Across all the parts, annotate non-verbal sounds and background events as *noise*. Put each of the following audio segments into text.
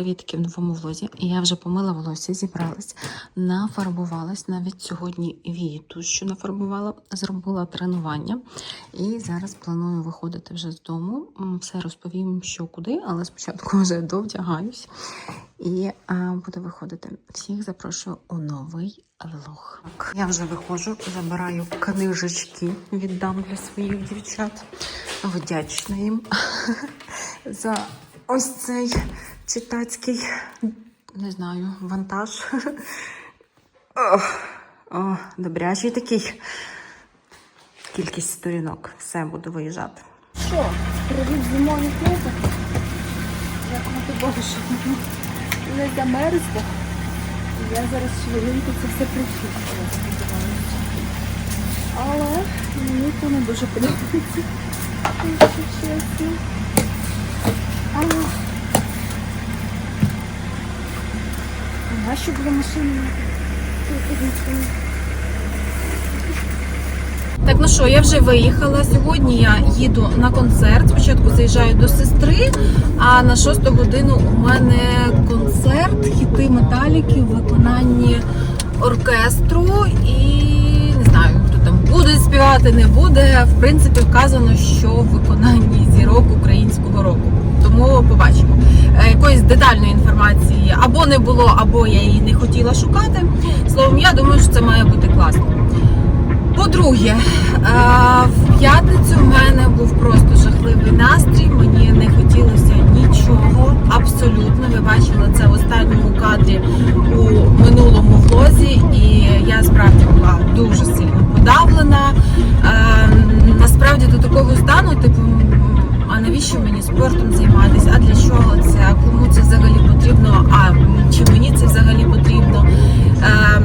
привітки в новому влозі. Я вже помила волосся, зібралась, нафарбувалась. Навіть сьогодні вієту, що нафарбувала, зробила тренування. І зараз планую виходити вже з дому. Все розповім, що куди, але спочатку вже довдягаюсь і а, буду виходити. Всіх запрошую у новий влог. Я вже виходжу, забираю книжечки, віддам для своїх дівчат. Вдячна їм *laughs* за ось цей читацький, не знаю, вантаж. Ох, о, добрячий такий. Кількість сторінок. Все, буду виїжджати. Що, привіт зимові книжок? Як мати Боже, мені не замерзло. Я зараз швиденько це все причину. Але мені це не дуже подобається. Якщо чесно. Але... А нащо була машина? Так, ну що, я вже виїхала. Сьогодні я їду на концерт. Спочатку заїжджаю до сестри, а на шосту годину у мене концерт хіти металіки в виконанні оркестру. І не знаю, хто там буде співати, не буде. В принципі, вказано, що в виконанні зірок українського року. Тому побачимо. Е, Якоїсь детальної інформації або не було, або я її не хотіла шукати. Словом, я думаю, що це має бути класно. По-друге, е, в п'ятницю в мене був просто жахливий настрій. Мені не хотілося нічого. Абсолютно. Ви бачили це в останньому кадрі у минулому влозі, і я справді була дуже сильно подавлена. Е, Насправді до такого стану, типу, а навіщо мені спортом займатися? А для чого це? Кому це взагалі потрібно? А чи мені це взагалі потрібно? Ем,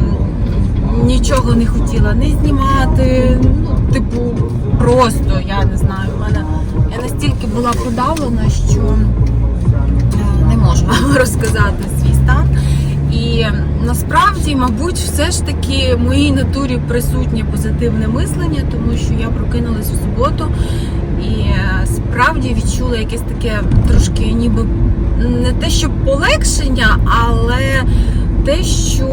нічого не хотіла не знімати. Ну, типу, просто я не знаю. Мене я настільки була подавлена, що е, не можу *laughs* розказати свій стан. І насправді, мабуть, все ж таки в моїй натурі присутнє позитивне мислення, тому що я прокинулась в суботу і справді відчула якесь таке трошки, ніби не те, що полегшення, але те, що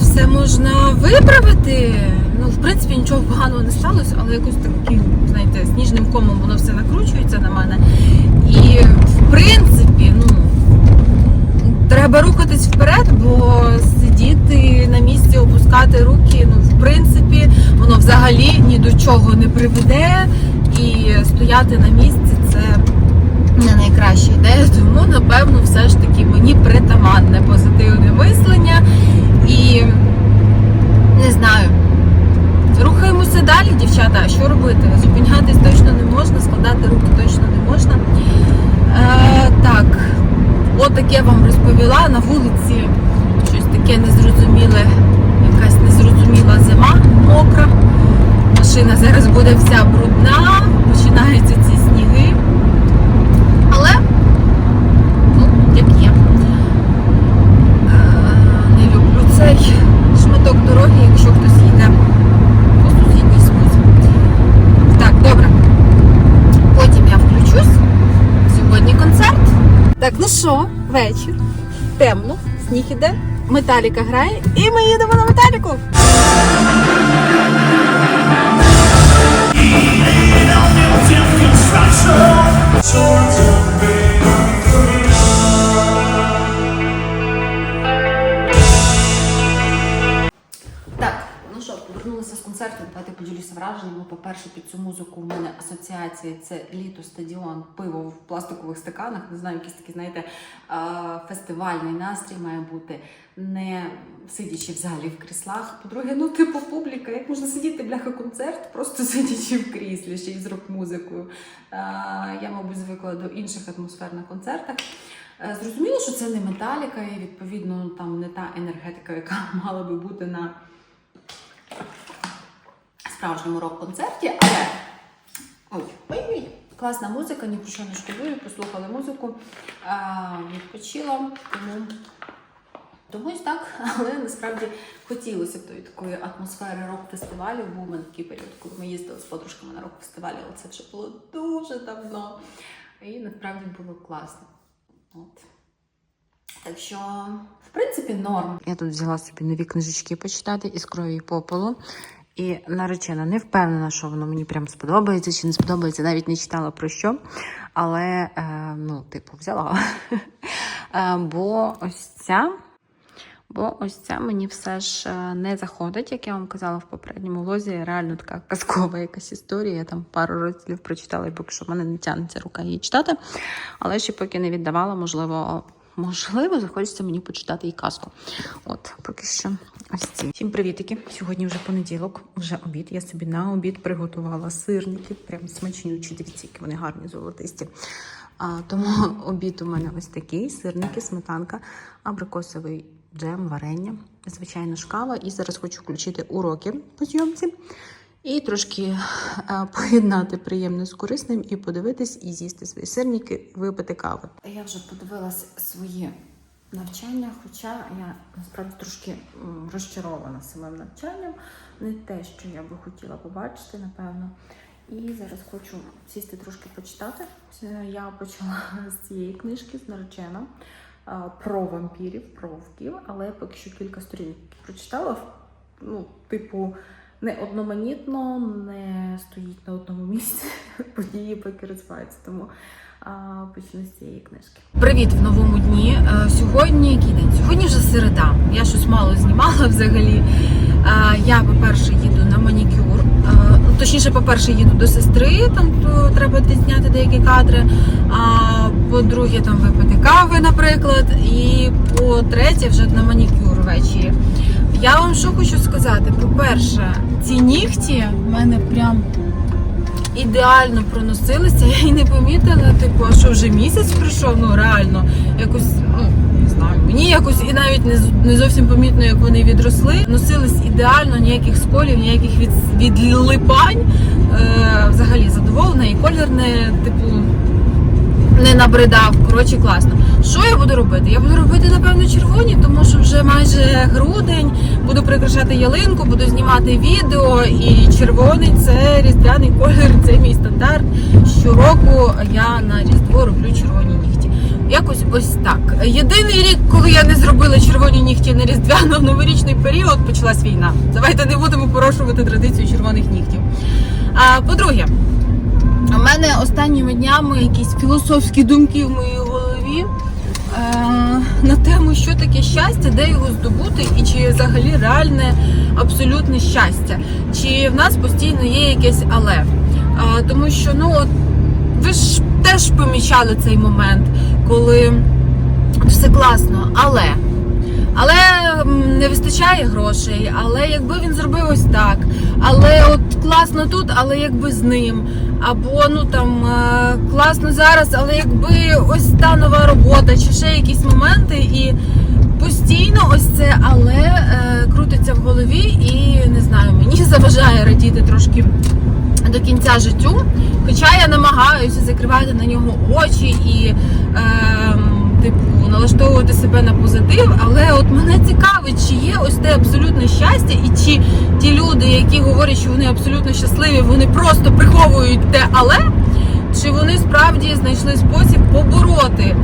все можна виправити. Ну, в принципі, нічого поганого не сталося, але якось таким, знаєте, сніжним комом воно все накручується на мене. І в принципі, ну треба рухатись вперед, бо сидіти на місці, опускати руки, ну, в принципі, воно взагалі ні до чого не приведе. І стояти на місці це не найкраща ідея, тому напевно все ж таки мені притаманне позитивне мислення і не знаю. Рухаємося далі, дівчата. А що робити? Зупинятись точно не можна, складати руки точно не можна. Е, так, от таке вам розповіла на вулиці. Щось таке незрозуміле, якась незрозуміла зима мокра. Машина зараз буде вся брудна, починаються ці сніги. Але, ну, як є. Е, Не люблю цей шматок дороги, якщо хтось їде по сусідній смузі. Так, добре. Потім я включусь. Сьогодні концерт. Так, ну що, вечір. Темно, сніг іде, металіка грає, і ми їдемо на металіку. Так, ну що, повернулися з концерту. Поділюся враженнями. По-перше, під цю музику в мене асоціація це літо, стадіон, пиво в пластикових стаканах. Не знаю, якийсь такий, знаєте, фестивальний настрій має бути, не сидячи в залі в кріслах. По-друге, ну, типу, публіка, як можна сидіти бляха концерт, просто *laughs* сидячи в кріслі, ще й з рок-музикою. Я, мабуть, звикла до інших атмосфер на концертах. Е, Зрозуміло, що це не металіка, і відповідно там не та енергетика, яка *laughs* мала би бути на справжньому рок-концерті, але ой, ой, ой, класна музика, ні про що не шкодую, послухали музику, а, відпочила, тому. Тому ось так, *laughs* але насправді хотілося б тої такої атмосфери рок-фестивалю. Був у мене такий період, коли ми їздили з подружками на рок-фестивалі, але це вже було дуже давно. І насправді було класно. От. Так що, в принципі, норм. Я тут взяла собі нові книжечки почитати із крові і попелу. І наречена не впевнена, що воно мені прям сподобається чи не сподобається, навіть не читала про що. Але, е, ну, типу, взяла. *laughs* Е, бо ось ця. Бо ось ця мені все ж е, не заходить, як я вам казала в попередньому влозі. Реально така казкова якась історія. Я там пару розділів прочитала, і поки що в мене не тягнеться рука її читати. Але ще поки не віддавала, можливо, можливо, захочеться мені почитати і казку. От, поки що ось ці. Всім привітики. Сьогодні вже понеділок, вже обід. Я собі на обід приготувала сирники, прям смачнючі, дивіться, які вони гарні, золотисті. А, тому обід у мене ось такий: сирники, сметанка, абрикосовий джем, варення, звичайно ж кава. І зараз хочу включити уроки по зйомці. І трошки е, поєднати приємне з корисним і подивитись, і з'їсти свої сирники, випити кави. Я вже подивилась свої навчання, хоча я насправді трошки розчарована самим навчанням. Не те, що я би хотіла побачити, напевно. І зараз хочу сісти трошки почитати. Я почала *laughs* з цієї книжки з наречена про вампірів, про вовків, але поки що кілька сторінок прочитала. Ну, типу, не одноманітно, не стоїть на одному місці. *laughs* Події поки розвиваються. Тому почну з цієї книжки. Привіт в новому дні. Е, Сьогодні який день? Сьогодні вже середа. Я щось мало знімала *laughs* взагалі. Е, Я, по-перше, їду на манікюр. Е, Точніше, по-перше, їду до сестри, там треба зняти деякі кадри. А по-друге, там випити кави, наприклад. І по-третє, вже на манікюр ввечері. Я вам що хочу сказати? По-перше, ці нігті в мене прям ідеально проносилися. *laughs* Я і не помітила, типу, а що вже місяць пройшов, ну реально, якось, ну не знаю, мені якось і навіть не, зовсім помітно, як вони відросли. Носились ідеально, ніяких сколів, ніяких від, відлипань. Е, взагалі задоволена, і колір не, типу, не набридав. Коротше, класно. Що я буду робити? Я буду робити, напевно, червоні, тому що вже майже грудень. Буду прикрашати ялинку, буду знімати відео. І червоний це різдвяний колір, це мій стандарт. Щороку я на різдво роблю червоні нігті. Якось ось так. Єдиний рік, коли я не зробила червоні нігті на різдвяно в новорічний період, почалась війна. Давайте не будемо порушувати традицію червоних нігтів. По-друге, у мене останніми днями якісь філософські думки в моїй голові е, на тему, що таке щастя, де його здобути, і чи взагалі реальне абсолютне щастя, чи в нас постійно є якесь але. Е, тому що, ну от ви ж теж помічали цей момент, коли все класно, але. Але не вистачає грошей, але якби він зробив ось так, але от класно тут, але якби з ним. Або ну там е, класно зараз, але якби ось та нова робота, чи ще якісь моменти, і постійно ось це але е, крутиться в голові, і не знаю, мені *laughs* заважає радіти трошки до кінця життю. Хоча я намагаюся закривати на нього очі і налаштовувати себе на позитив. Але от мене цікавить, чи є ось те абсолютне щастя, і чи ті люди, які говорять, що вони абсолютно щасливі, вони просто приховують те, але чи вони справді знайшли спосіб побороти е,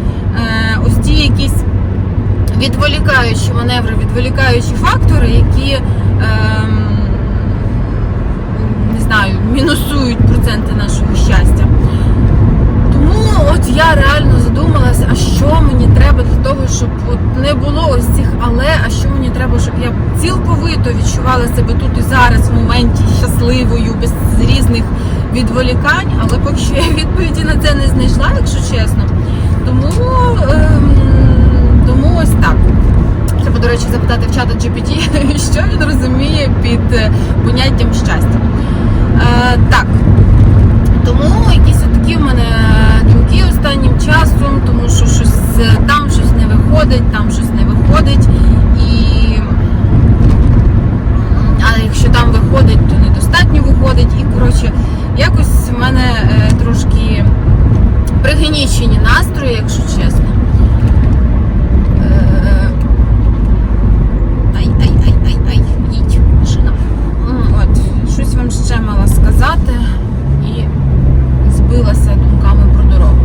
ось ті якісь відволікаючі маневри, відволікаючі фактори, які. Ем, не знаю, мінусують проценти нашого щастя. Тому от я реально задумалася, а що мені треба щоб от не було ось цих але, а що мені треба, щоб я цілковито відчувала себе тут і зараз в моменті щасливою, без різних відволікань, але поки що я *laughs* відповіді на це не знайшла, якщо чесно. Тому, ем, тому ось так. Треба, до речі, запитати в чата GPT, *laughs* що він розуміє під е, поняттям щастя. Е, так. Тому якісь такі в мене думки останнім часом, тому що щось е, там щось не виходить, там щось не виходить. І м, а якщо там виходить, то недостатньо виходить. І коротше, якось в мене е, трошки пригнічені настрої, якщо чесно. Е, Ай, ай, ай, ай, ай, їдь, машина. М, От, щось вам ще мала сказати і збилася думками про дорогу.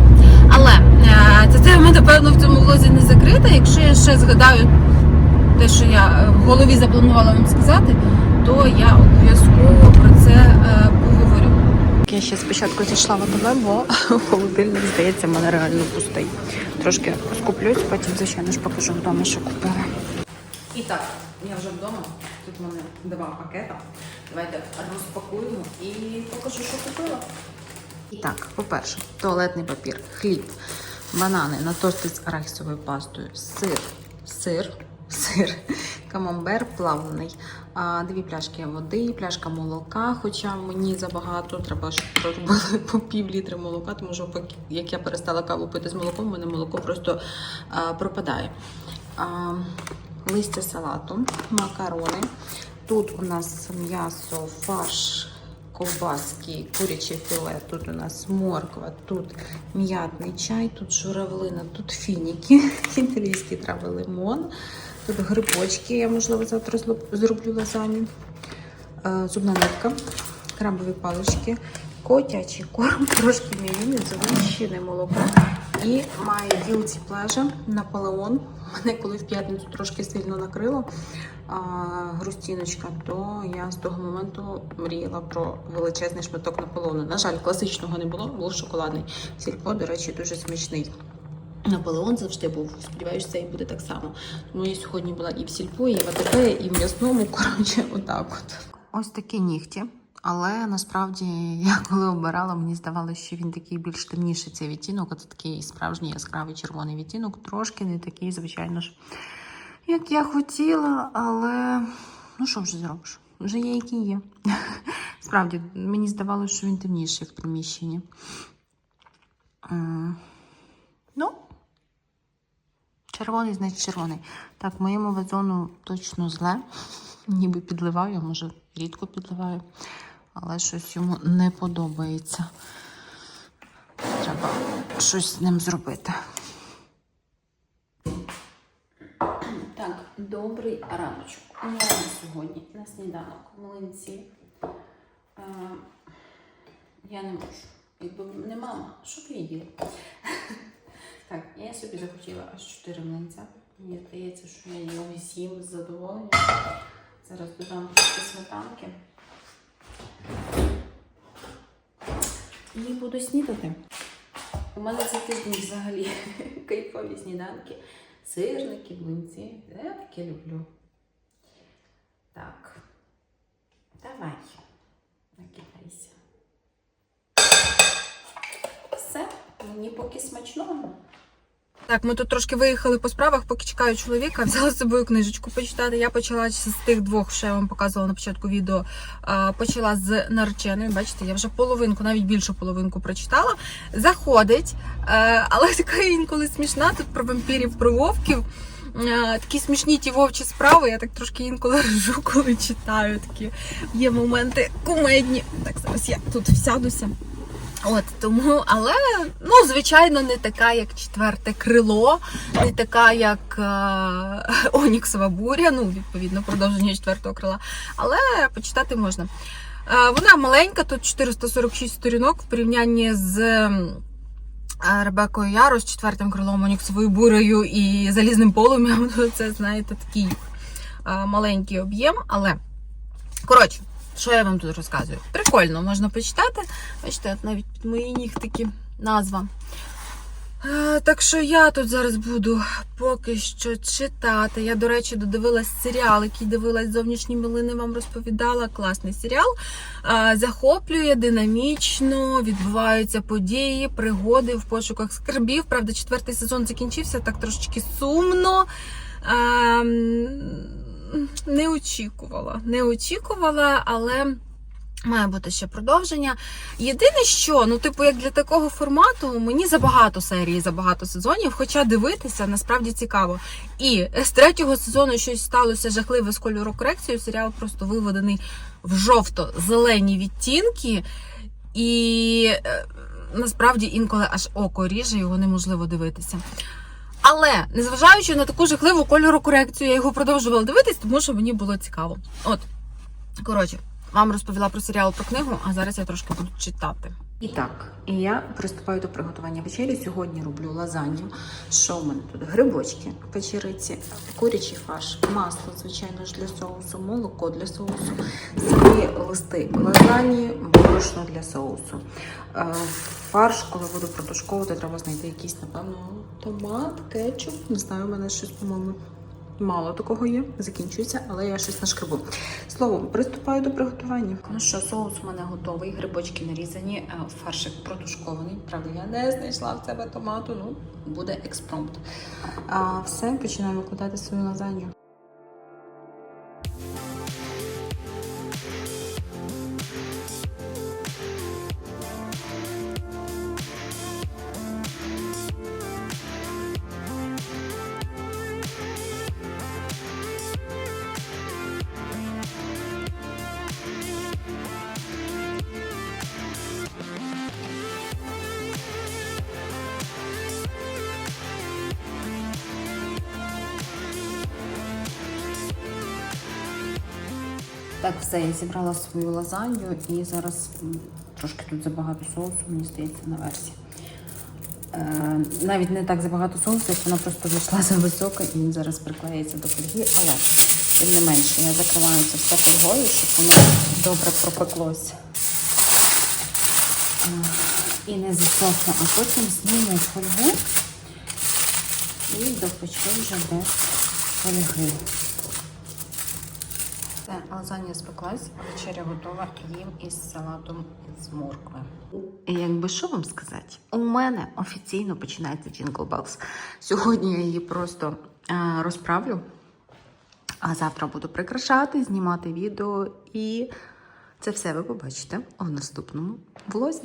Але е, ця тема, напевно, в цьому влозі не закрита, якщо якщо я ще згадаю те, що я е, в голові запланувала вам сказати, то я обов'язково про це е, поговорю. Я ще спочатку зійшла в АТБ, бо *laughs* холодильник, здається, в мене реально пустий. Трошки скуплюсь, потім, звичайно ж, покажу вдома, що купила. І так, я вже вдома. Тут в мене два пакета. Давайте розпакуємо і покажу, що купила. І так, по-перше, туалетний папір, хліб, банани на тости з арахісовою пастою, сир, сир, сир, камамбер плавлений, дві пляшки води, пляшка молока, хоча мені забагато, треба, щоб робили *laughs* по пів літри молока, тому що як я перестала каву пити з молоком, у мене молоко просто пропадає. Листя салату, макарони. Тут у нас м'ясо, фарш, ковбаски, куряче філе, тут у нас морква, тут м'ятний чай, тут журавлина, тут фініки, *laughs* італійські трави лимон, тут грибочки, я можливо завтра зроблю лазанью, Е, зубна нитка, крабові палички, котячий корм, *laughs* трошки мівіни, згущене молоко. І має ділці плежа Наполеон. Мене коли в п'ятницю трошки сильно накрило а, грустіночка, то я з того моменту мріяла про величезний шматок Наполеону. На жаль, класичного не було, був шоколадний. Сільпо, до речі, дуже смачний. Наполеон завжди був. Сподіваюся, це і буде так само. Тому я сьогодні була і в сільпо, і в АТБ, і в м'ясному. *laughs* Коротше, отак от. Ось такі нігті. Але насправді я коли обирала, мені здавалося, що він такий більш темніший цей відтінок, а це такий справжній яскравий червоний відтінок, трошки не такий, звичайно ж, як я хотіла, але ну що вже зробиш? Вже є, які є. *laughs* Справді, мені здавалося, що він темніший в приміщенні. Ну, червоний, значить червоний. Так, моєму вазону точно зле. Ніби підливаю, може, рідко підливаю, але щось йому не подобається. Треба щось з ним зробити. Так, добрий раночок. У мене сьогодні на сніданок млинці. Е, я не можу. Якби не мама, що б їла? Так, я собі захотіла аж 4 млинця. Мені здається, що я його з'їм з задоволенням. Зараз додам трішки сметанки. І буду снідати. У мене цей тиждень взагалі *laughs* кайфові сніданки. Сирники, блинці. Я таке люблю. Так. Давай. Накидайся. Все, мені поки смачного. Так, ми тут трошки виїхали по справах, поки чекаю чоловіка, *laughs* взяла з собою книжечку почитати. Я почала з тих двох, що я вам показувала на початку відео. Почала з нареченою. Бачите, я вже половинку, навіть більшу половинку прочитала. Заходить, е, але *laughs* така інколи смішна тут про вампірів, про вовків. Е, Такі смішні ті вовчі справи. Я так трошки інколи *laughs* ржу, коли читаю. Такі є моменти кумедні. Так, зараз я тут всядуся. От тому, але ну звичайно, не така, як четверте крило, не така, як е, *laughs* Оніксова буря. Ну, відповідно, продовження четвертого крила. Але почитати можна. Е, вона маленька, тут 446 сторінок в порівнянні з е, Ребекою Яро, з четвертим крилом Оніксовою бурею і залізним полум'ям. *laughs* Це, знаєте, такий е, маленький об'єм. Але коротше. Що я вам тут розказую? Прикольно, можна почитати. Бачите, навіть під мої нігтики назва. Е, Так що я тут зараз буду поки що читати. Я, до речі, додивилась серіал, який дивилась зовнішні милини, вам розповідала. Класний серіал. Е, Захоплює динамічно, відбуваються події, пригоди в пошуках скарбів. Правда, четвертий сезон закінчився так трошечки сумно. Не очікувала. Не очікувала, але. Має бути ще продовження. Єдине, що, ну, типу, як для такого формату, мені забагато серії, забагато сезонів, хоча дивитися насправді цікаво. І з третього сезону щось сталося жахливе з кольорокорекцією. Серіал просто виведений в жовто-зелені відтінки, і е, насправді інколи аж око ріже, його неможливо дивитися. Але незважаючи на таку жахливу кольору корекцію, я його продовжувала дивитись, тому що мені було цікаво. От, коротше, вам розповіла про серіал про книгу, а зараз я трошки буду читати. І так, і я приступаю до приготування вечері. Сьогодні роблю лазанью. Що в мене тут? Грибочки, печериці, курячий фарш, масло, звичайно ж, для соусу, молоко для соусу, самі листи лазані, борошно для соусу. Е, Фарш, коли буду протушковувати, треба знайти якийсь, напевно, томат, кетчуп. Не знаю, у мене щось, по-моєму, Мало такого є, закінчується, але я щось нашкребу. Словом, приступаю до приготування. Ну що, соус у мене готовий, грибочки нарізані, е, фаршик протушкований. Правда, я не знайшла в себе томату, ну буде експромт. А все, починаю викладати свою лазанью. Так, все, я зібрала свою лазанью і зараз трошки тут забагато соусу, мені здається, на версії. Е, навіть не так забагато соусу, як вона просто вийшла за висока і він зараз приклеїться до фольги. Але тим не менше я закриваю це все фольгою, щоб воно добре пропеклося. Е, І не засохло, а потім зніму фольгу і допечу вже без фольги. Все, лазанья спеклась, вечеря готова, їм із салатом з моркви. Якби що вам сказати, у мене офіційно починається Bells. Сьогодні я її просто е, розправлю, а завтра буду прикрашати, знімати відео, і це все ви побачите у наступному влозі.